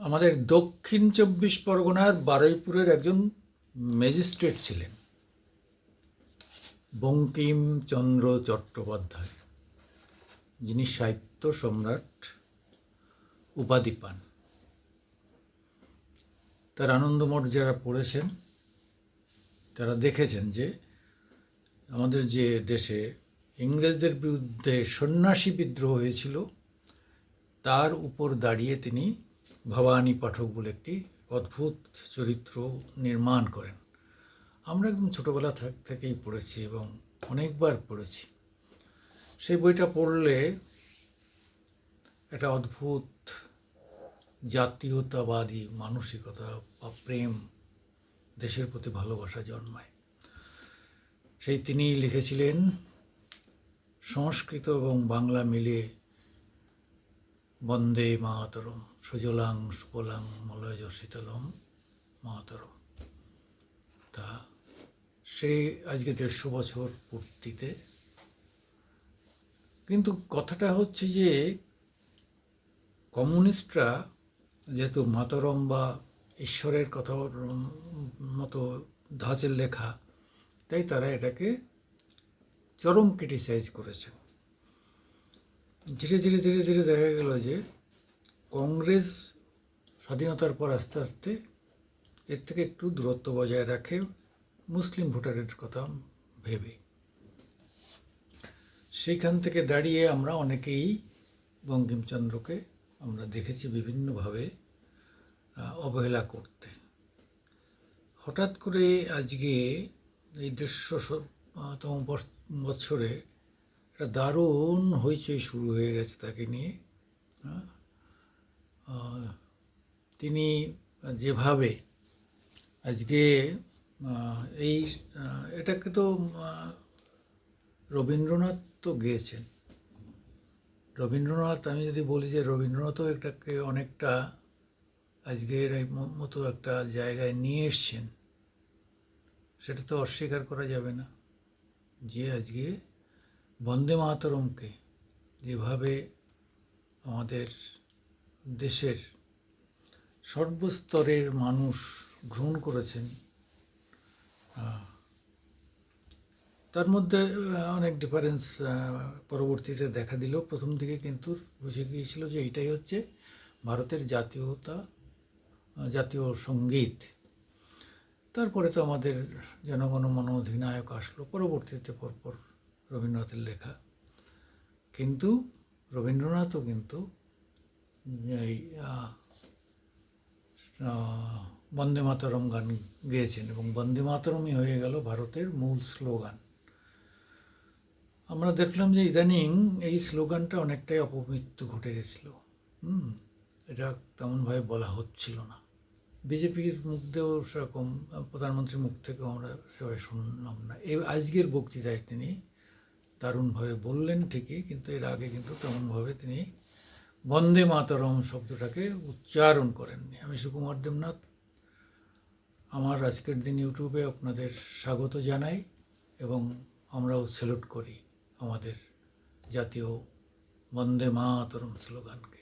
আমাদের দক্ষিণ চব্বিশ পরগনার বারুইপুরের একজন ম্যাজিস্ট্রেট ছিলেন বঙ্কিমচন্দ্র চট্টোপাধ্যায়। যিনি সাহিত্য সম্রাট উপাধি পান। তার আনন্দমঠ যারা পড়েছেন, তারা দেখেছেন যে আমাদের যে দেশে ইংরেজদের বিরুদ্ধে সন্ন্যাসী বিদ্রোহ হয়েছিল, তার উপর দাঁড়িয়ে তিনি ভবানী পাঠক বলে একটি অদ্ভুত চরিত্র নির্মাণ করেন। আমরা একদম ছোটোবেলা থাক- থেকেই পড়েছি এবং অনেকবার পড়েছি। সেই বইটা পড়লে একটা অদ্ভুত জাতীয়তাবাদী মানসিকতা বা প্রেম দেশের প্রতি ভালোবাসা জন্মায়। সেই তিনি লিখেছিলেন, সংস্কৃত এবং বাংলা মিলিয়ে বন্দে মাতরম, সুজলাং সুফলাং, মলয় শীতলম মাতরম। তা সে আজকে দেড়শো বছর পূর্তিতে। কিন্তু কথাটা হচ্ছে যে, কমিউনিস্টরা যেহেতু মাতরম বা ঈশ্বরের কথা মতো ধাঁচের লেখা, তাই তারা এটাকে চরম ক্রিটিসাইজ করেছে ধীরে ধীরে ধীরে ধীরে দেখা গেল যে কংগ্রেস স্বাধীনতার পর আস্তে আস্তে এর থেকে একটু দূরত্ব বজায় রাখে মুসলিম ভোটারের কথা ভেবে। সেইখান থেকে দাঁড়িয়ে আমরা অনেকেই বঙ্কিমচন্দ্রকে আমরা দেখেছি বিভিন্নভাবে অবহেলা করতে। হঠাৎ করে আজকে এই দেড়শো তম বছরে একটা দারুণ হইচই শুরু হয়ে গেছে তাকে নিয়ে হ্যাঁ? তিনি যেভাবে আজকে এই এটাকে তো রবীন্দ্রনাথ তো গেয়েছেন রবীন্দ্রনাথ, আমি যদি বলি যে রবীন্দ্রনাথও এটাকে অনেকটা আজকের এই মতো একটা জায়গায় নিয়ে এসছেন, সেটা তো অস্বীকার করা যাবে না যে আজকে বন্দে মাতরমকে যেভাবে আমাদের দেশের সর্বস্তরের মানুষ গ্রহণ করেছেন তার মধ্যে অনেক ডিফারেন্স পরবর্তীতে দেখা দিল। প্রথম দিকে কিন্তু বুঝে গিয়েছিল যে এইটাই হচ্ছে ভারতের জাতীয়তা জাতীয় সংগীত। তারপরে তো আমাদের জনগণমন অধিনায়ক আসলো, পরবর্তীতে পরপর রবীন্দ্রনাথের লেখা। কিন্তু রবীন্দ্রনাথও কিন্তু এই বন্দে মাতরম গান গেয়েছেন এবং বন্দে মাতরমই হয়ে গেল ভারতের মূল স্লোগান। আমরা দেখলাম যে ইদানিং এই স্লোগানটা অনেকটাই অপমৃত্যু ঘটে গেছিল। হুম, এটা তেমনভাবে বলা হচ্ছিল না। বিজেপির মুখ দিয়েও সেরকম, প্রধানমন্ত্রীর মুখ থেকেও আমরা সেভাবে শুনলাম না। এই আজকের বক্তৃতায় তিনি দারুণভাবে বললেন ঠিকই, কিন্তু এর আগে কিন্তু তেমনভাবে তিনি বন্দে মাতরম শব্দটাকে উচ্চারণ করেননি। আমি সুকুমার দেবনাথ, আমার আজকের দিন ইউটিউবে আপনাদের স্বাগত জানাই এবং আমরাও স্যালুট করি আমাদের জাতীয় বন্দে মাতরম স্লোগানকে।